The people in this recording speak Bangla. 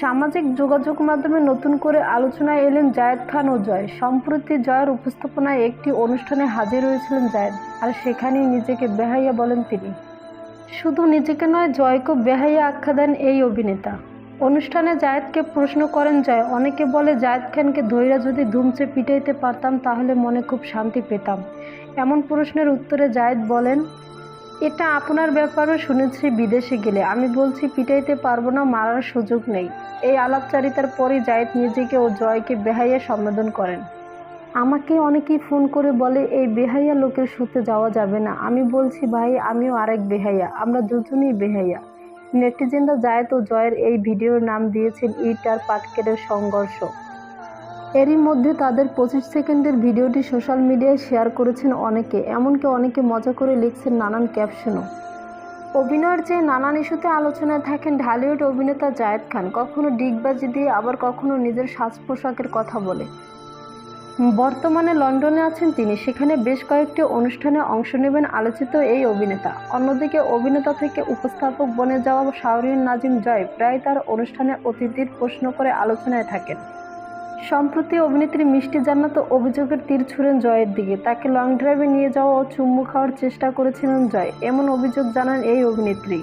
সামাজিক যোগাযোগ মাধ্যমে নতুন করে আলোচনায় এলেন জায়েদ খান ও জয়। সম্প্রতি জয়ের উপস্থাপনায় একটি অনুষ্ঠানে হাজির হয়েছিলেন জায়েদ। আর সেখানেই নিজেকে বেহাইয়া বলেন তিনি। শুধু নিজেকে নয় জয়কে বেহাইয়া আখ্যা দেন এই অভিনেতা। অনুষ্ঠানে জায়েদকে প্রশ্ন করেন জয়, অনেকে বলে জায়েদ খানকে ধৈরা যদি ধুমচে পিটাইতে পারতাম, তাহলে মনে খুব শান্তি পেতাম। এমন প্রশ্নের উত্তরে জায়েদ বলেন এটা আপনার ব্যাপারও শুনেছি বিদেশে গেলে। আমি বলছি, পিটাইতে পারব না, মারার সুযোগ নেই। এই আলাপচারিতার পরই জায়েদ নিজেকে ও জয়কে বেহাইয়া সম্বোধন করেন। আমাকে অনেকেই ফোন করে বলে, এই বেহাইয়া লোকের শুতে যাওয়া যাবে না। আমি বলছি, ভাই, আমিও আরেক বেহাইয়া। আমরা দুজনেই বেহাইয়া। নেটিজেনরা জায়েদ ও জয়ের এই ভিডিওর নাম দিয়েছেন, ইট আর পাটকেলের সংঘর্ষ। এরই মধ্যে তাদের পঁচিশ সেকেন্ডের ভিডিওটি সোশ্যাল মিডিয়ায় শেয়ার করেছেন অনেকে, এমনকি অনেকে মজা করে লিখছেন নানান ক্যাপশনও। অভিনয়ের চেয়ে নানান ইস্যুতে আলোচনায় থাকেন ঢালিউড অভিনেতা জায়েদ খান, কখনো ডিগবাজি দিয়ে আবার কখনো নিজের সাজ পোশাকের কথা বলে। বর্তমানে লন্ডনে আছেন তিনি, সেখানে বেশ কয়েকটি অনুষ্ঠানে অংশ নেবেন আলোচিত এই অভিনেতা। অন্যদিকে অভিনেতা থেকে উপস্থাপক বনে যাওয়া শাহরিন নাজিম জয় প্রায় তার অনুষ্ঠানে অতিথির প্রশ্ন করে আলোচনায় থাকেন। সম্প্রতি অভিনেত্রী মিষ্টি জান্নাত অভিযোগের তীর ছুড়েন জয়ের দিকে। তাকে লং ড্রাইভে নিয়ে যাওয়া ও চুম্বু খাওয়ার চেষ্টা করেছিলেন জয়। এমন অভিযোগ জানান এই অভিনেত্রী।